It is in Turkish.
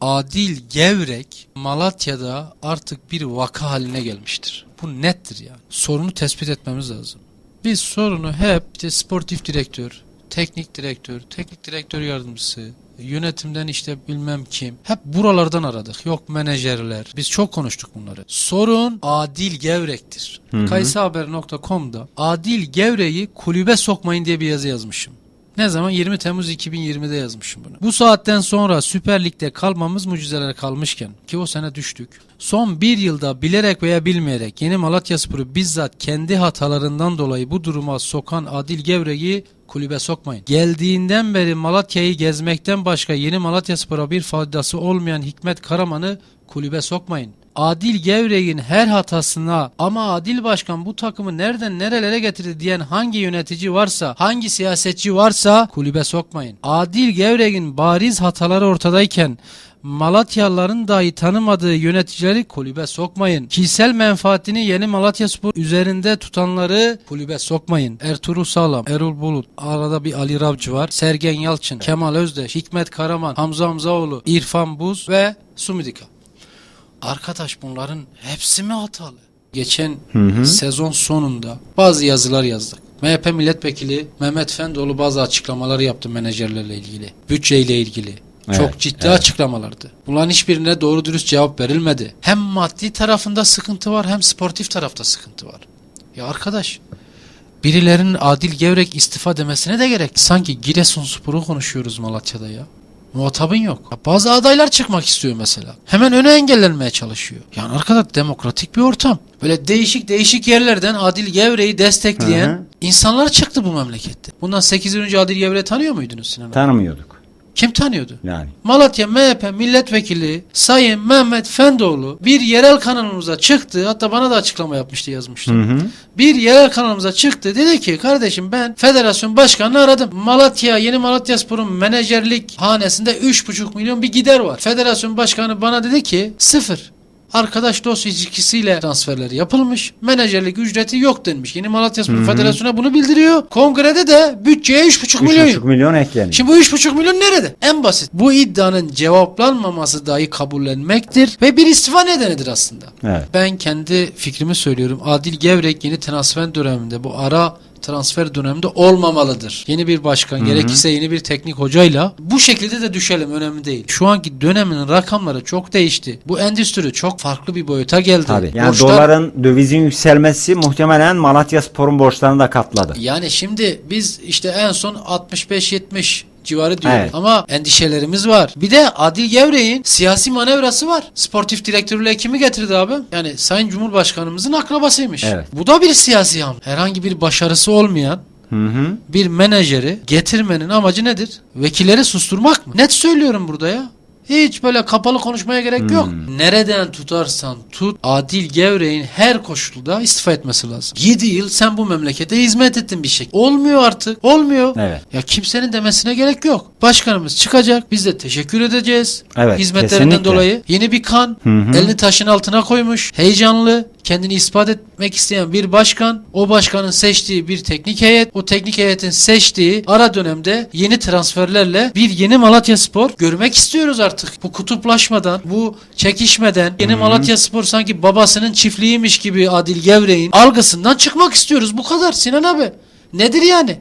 Adil Gevrek Malatya'da artık bir vaka haline gelmiştir. Bu nettir yani. Sorunu tespit etmemiz lazım. Biz sorunu hep işte sportif direktör, teknik direktör, teknik direktör yardımcısı, yönetimden işte bilmem kim. Hep buralardan aradık. Yok menajerler. Biz çok konuştuk bunları. Sorun Adil Gevrek'tir. Kaysahaber.com'da Adil Gevrek'i kulübe sokmayın diye bir yazı yazmışım. Ne zaman? 20 Temmuz 2020'de yazmışım bunu. Bu saatten sonra Süper Lig'de kalmamız mucizeler kalmışken ki o sene düştük. Son bir yılda bilerek veya bilmeyerek Yeni Malatyaspor'u bizzat kendi hatalarından dolayı bu duruma sokan Adil Gevrek'i kulübe sokmayın. Geldiğinden beri Malatya'yı gezmekten başka Yeni Malatyaspor'a bir faydası olmayan Hikmet Karaman'ı kulübe sokmayın. Adil Gevrek'in her hatasına ama Adil Başkan bu takımı nereden nerelere getirdi diyen hangi yönetici varsa, hangi siyasetçi varsa kulübe sokmayın. Adil Gevrek'in bariz hataları ortadayken Malatyalıların dahi tanımadığı yöneticileri kulübe sokmayın. Kişisel menfaatini yeni Malatya Spor üzerinde tutanları kulübe sokmayın. Ertuğrul Sağlam, Erol Bulut, arada bir Ali Ravcı var. Sergen Yalçın, Kemal Özdeş, Hikmet Karaman, Hamza Hamzaoğlu, İrfan Buz ve Sumidika. Arkadaş bunların hepsi mi hatalı? Geçen sezon sonunda bazı yazılar yazdık. MHP milletvekili Mehmet Fendoğlu bazı açıklamalar yaptı menajerlerle ilgili. Bütçeyle ilgili. Çok Evet, ciddi evet. açıklamalardı. Bunların hiçbirine doğru dürüst cevap verilmedi. Hem maddi tarafında sıkıntı var hem sportif tarafta sıkıntı var. Ya arkadaş birilerinin Adil Gevrek istifa demesine de gerek. Sanki Giresunspor'u konuşuyoruz Malatya'da ya. Muhatabın yok. Ya bazı adaylar çıkmak istiyor mesela. Hemen öne engellenmeye çalışıyor. Yani arkadaş demokratik bir ortam. Böyle değişik değişik yerlerden Adil Gevrek'i destekleyen Hı hı. insanlar çıktı bu memlekette. Bundan 8 yıl önce Adil Gevrek'i tanıyor muydunuz Sinan? Tanımıyorduk Kim tanıyordu? yani. Malatya MHP milletvekili Sayın Mehmet Fendoğlu bir yerel kanalımıza çıktı. Hatta bana da açıklama yapmıştı yazmıştı. Hı hı. Bir yerel kanalımıza çıktı. Dedi ki kardeşim ben federasyon başkanını aradım. Malatya Yeni Malatya Spor'un menajerlik hanesinde 3,5 milyon bir gider var. Federasyon başkanı bana dedi ki sıfır. Arkadaş dost ilişkisiyle transferleri yapılmış. Menajerlik ücreti yok denmiş. Yeni Malatya Spor Federasyonu'na bunu bildiriyor. Kongrede de bütçeye 3,5 milyon. 3,5 milyon ekleniyor. Şimdi bu 3,5 milyon nerede? En basit. Bu iddianın cevaplanmaması dahi kabullenmektir ve bir istifa nedenidir aslında. Evet. Ben kendi fikrimi söylüyorum. Adil Gevrek yeni transfer döneminde bu ara transfer döneminde olmamalıdır. Yeni bir başkan gerekirse yeni bir teknik hocayla bu şekilde de düşelim önemli değil. Şu anki dönemin rakamları çok değişti. Bu endüstri çok farklı bir boyuta geldi. Tabii. Yani Borçlar- doların dövizin yükselmesi muhtemelen Malatya Spor'un borçlarını da katladı. Yani şimdi biz işte en son 65-70 civarı diyoruz. Evet. Ama endişelerimiz var. Bir de Adil Gevrek'in siyasi manevrası var. Sportif direktörlüğe kimi getirdi abi? Yani Sayın Cumhurbaşkanımızın akrabasıymış. Evet. Bu da bir siyasi hamle. Herhangi bir başarısı olmayan Hı hı. bir menajeri getirmenin amacı nedir? Vekilleri susturmak mı? Net söylüyorum burada ya. Hiç böyle kapalı konuşmaya gerek yok. Nereden tutarsan tut Adil Gevrek'in her koşulda istifa etmesi lazım. 7 yıl sen bu memlekete hizmet ettin bir şey. Olmuyor artık. Olmuyor. Evet. Ya kimsenin demesine gerek yok. Başkanımız çıkacak. Biz de teşekkür edeceğiz. Evet, Hizmetlerinden kesinlikle. dolayı. Yeni bir kan. Hı hı. Elini taşın altına koymuş. Heyecanlı. Kendini ispat etmek isteyen bir başkan. O başkanın seçtiği bir teknik heyet. O teknik heyetin seçtiği ara dönemde yeni transferlerle bir yeni Malatya Spor görmek istiyoruz artık. Bu kutuplaşmadan, bu çekişmeden yeni Malatya Spor sanki babasının çiftliğiymiş gibi Adil Gevrek'in algısından çıkmak istiyoruz. Bu kadar Sinan abi. Nedir yani?